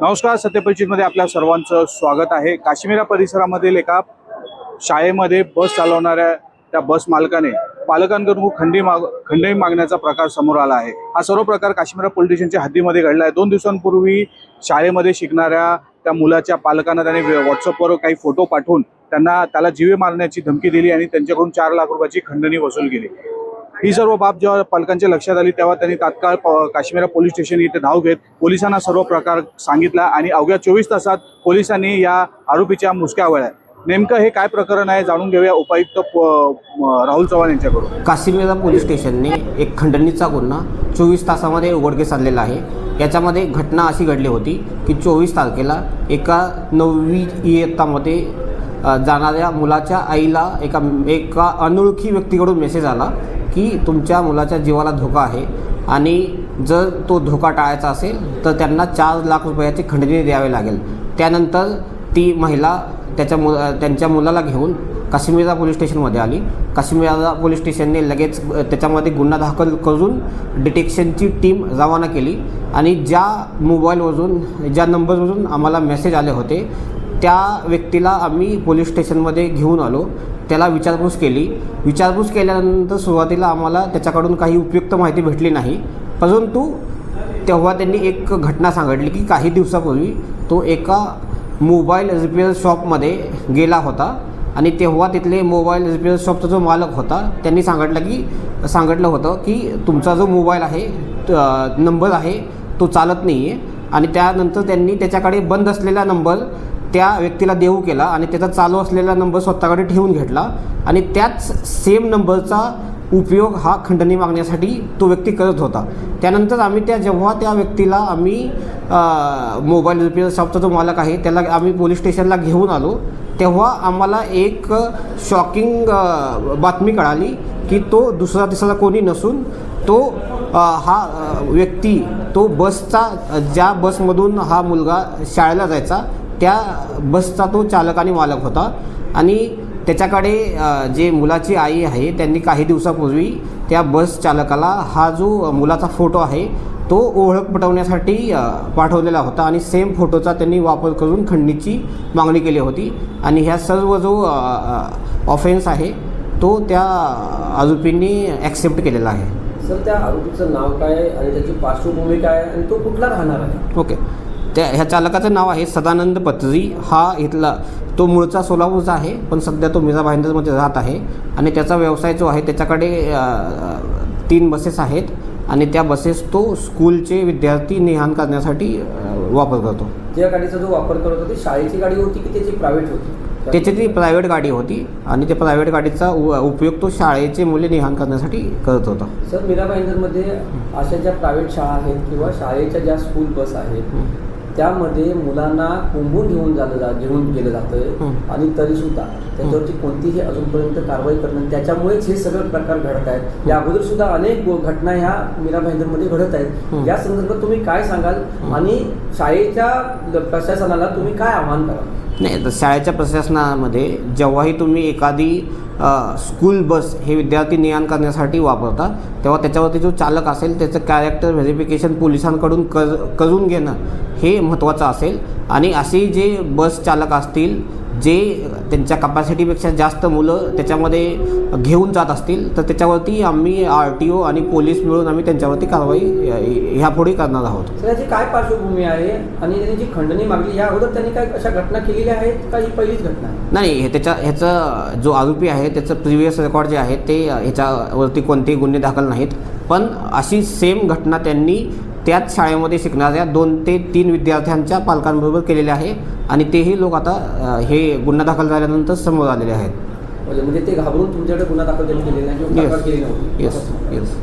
नमस्कार सत्यपरिचितमध्ये आपल्या सर्वांचं स्वागत आहे. काश्मीरा परिसरामधील एका शाळेमध्ये बस चालवणाऱ्या त्या बस मालकाने पालकांकडून खंडी माग खंडणी मागण्याचा प्रकार समोर आला आहे. हा सर्व प्रकार काश्मीरा पोलीस स्टेशनच्या हद्दीमध्ये घडला आहे. दोन दिवसांपूर्वी शाळेमध्ये शिकणाऱ्या त्या मुलाच्या पालकांना त्याने व्हॉट्सअपवर काही फोटो पाठवून त्यांना त्याला जीवे मारण्याची धमकी दिली आणि त्यांच्याकडून चार लाख रुपयाची खंडणी वसूल केली. ही सर्व बाब जेव्हा पालकांच्या लक्षात आली तेव्हा त्यांनी तात्काळ काश्मीरा पोलीस स्टेशन इथे धाव घेत पोलिसांना सर्व प्रकार सांगितला आणि अवघ्या चोवीस तासात पोलिसांनी या आरोपीच्या मुसक्या आवळल्या नेमकं हे काय प्रकरण आहे जाणून घेऊया उपायुक्त प- राहुल चव्हाण यांच्याकडून. काश्मीरा पोलीस स्टेशनने एक खंडणीचा गुन्हा चोवीस तासामध्ये उघडकीस आणलेला आहे. याच्यामध्ये घटना अशी घडली होती की चोवीस तारखेला एका नववी इयत्तामध्ये जाणाऱ्या मुलाच्या आईला एका एका अनोळखी व्यक्तीकडून मेसेज आला की तुमच्या मुलाच्या जीवाला धोका आहे आणि जर तो धोका टाळायचा असेल तर त्यांना चार लाख रुपयाची खंडणी द्यावी लागेल. त्यानंतर ती महिला त्याच्या मु त्यांच्या मुलाला घेऊन काश्मीरा पोलीस स्टेशनमध्ये आली. काश्मीरा पोलीस स्टेशनने लगेच त्याच्यामध्ये गुन्हा दाखल करून डिटेक्शनची टीम रवाना केली. आणि ज्या मोबाईलवरून ज्या नंबरवरून आम्हाला मेसेज आले होते त्या व्यक्तीला आम्ही पोलीस स्टेशनमध्ये घेऊन आलो. त्याला विचारपूस केली. विचारपूस केल्यानंतर सुरुवातीला आम्हाला त्याच्याकडून काही उपयुक्त माहिती भेटली नाही. परंतु तेव्हा त्यांनी एक घटना सांगितली की काही दिवसापूर्वी तो एका मोबाईल रिपेअर शॉपमध्ये गेला होता आणि तेव्हा तिथले मोबाईल रिपेअर शॉपचा जो मालक होता त्यांनी सांगितलं की सांगितलं होतं की तुमचा जो मोबाईल आहे त- नंबर आहे तो चालत नाही आहे आणि त्यानंतर त्यांनी त्याच्याकडे बंद असलेला नंबर त्या व्यक्तीला देऊ केला आणि त्याचा चालू असलेला नंबर स्वतःकडे ठेवून घेतला. आणि त्याच सेम नंबरचा उपयोग हा खंडणी मागण्यासाठी तो व्यक्ती करत होता. त्यानंतर आम्ही त्या जेव्हा त्या व्यक्तीला आम्ही मोबाईल रिपेअर शॉपचा जो मालक आहे त्याला आम्ही पोलीस स्टेशनला घेऊन आलो तेव्हा आम्हाला एक शॉकिंग बातमी कळाली की तो दुसरा तिसरा कोणी नसून तो हा व्यक्ती तो बसचा ज्या बसमधून हा मुलगा शाळेला जायचा त्या बसचा तो चालक आणि मालक होता. आणि त्याच्याकडे जे मुलाची आई आहे त्यांनी काही दिवसापूर्वी त्या बस चालकाला हा जो मुलाचा फोटो आहे तो ओळख पटवण्यासाठी पाठवलेला होता. आणि सेम फोटोचा त्यांनी वापर करून खंडणीची मागणी केली होती. आणि ह्या सर्व जो ऑफेन्स आहे तो त्या आरोपींनी ॲक्सेप्ट केलेला आहे. सर त्या आरोपीचं नाव काय आणि त्याची पार्श्वभूमी काय आणि तो कुठला राहणार आहे? ओके. त्या ह्या चालकाचं नाव आहे सदानंद पत्री. हा इथला तो मूळचा सोलापूरचा आहे पण सध्या तो मिरा भाईंदरमध्ये राहत आहे. आणि त्याचा व्यवसाय जो आहे त्याच्याकडे तीन बसेस आहेत. आणि त्या बसेस तो स्कूलचे विद्यार्थी नेहान करण्यासाठी वापर करतो. ज्या गाडीचा जो वापर करत होती शाळेची गाडी होती की त्याची प्रायव्हेट होती? त्याची ती प्रायव्हेट गाडी होती. आणि त्या प्रायव्हेट गाडीचा उपयोग तो शाळेचे मुले नेहान करण्यासाठी करत होता. सर मीरा भाईंदरमध्ये अशा ज्या प्रायव्हेट शाळा आहेत किंवा शाळेच्या ज्या स्कूल बस आहेत त्यामध्ये मुलांना कोंबून घेऊन झालं जा घेऊन गेलं जातं. आणि तरीसुद्धा त्याच्यावरती कोणतीही अजूनपर्यंत कारवाई करणं त्याच्यामुळेच हे सगळे प्रकार घडत आहेत. या अगोदर सुद्धा अनेक घटना ह्या मीरा भाईंदरमध्ये घडत आहेत. या संदर्भात तुम्ही काय सांगाल? आणि शाळेच्या प्रशासनाला तुम्ही काय आव्हान कराल? नाही तर शाळेच्या प्रशासनामध्ये जेव्हाही तुम्ही एखादी स्कूल बस हे विद्यार्थी ने आण करण्यासाठी वापरता तेव्हा त्याच्यावरती जो चालक असेल त्याचं कॅरेक्टर व्हेरिफिकेशन पोलिसांकडून कर करून घेणं हे महत्त्वाचं असेल. आणि असे जे बस चालक असतील जे त्यांच्या कपॅसिटीपेक्षा जास्त मुलं त्याच्यामध्ये घेऊन जात असतील तर त्याच्यावरती आम्ही आर टी ओ आणि पोलीस मिळून आम्ही त्यांच्यावरती कारवाई ह्यापुढे करणार आहोत. तर याची काय पार्श्वभूमी आहे? आणि त्यांनी जी खंडणी मागली या अगोदर त्यांनी काय अशा घटना केलेल्या आहेत का ही पहिलीच घटना नाही हे त्याच्या ह्याचं जो आरोपी आहे त्याचं प्रिव्हियस रेकॉर्ड जे आहे ते ह्याच्यावरती कोणतेही गुन्हे दाखल नाहीत. पण अशी सेम घटना त्यांनी त्याच शाळेमध्ये शिकणाऱ्या दोन ते तीन विद्यार्थ्यांच्या पालकांबरोबर केलेले आहे आणि तेही लोक आता हे गुन्हा दाखल झाल्यानंतर समोर आलेले आहेत. म्हणजे म्हणजे ते घाबरून तुमच्याकडे गुन्हा दाखल केलेला येस येस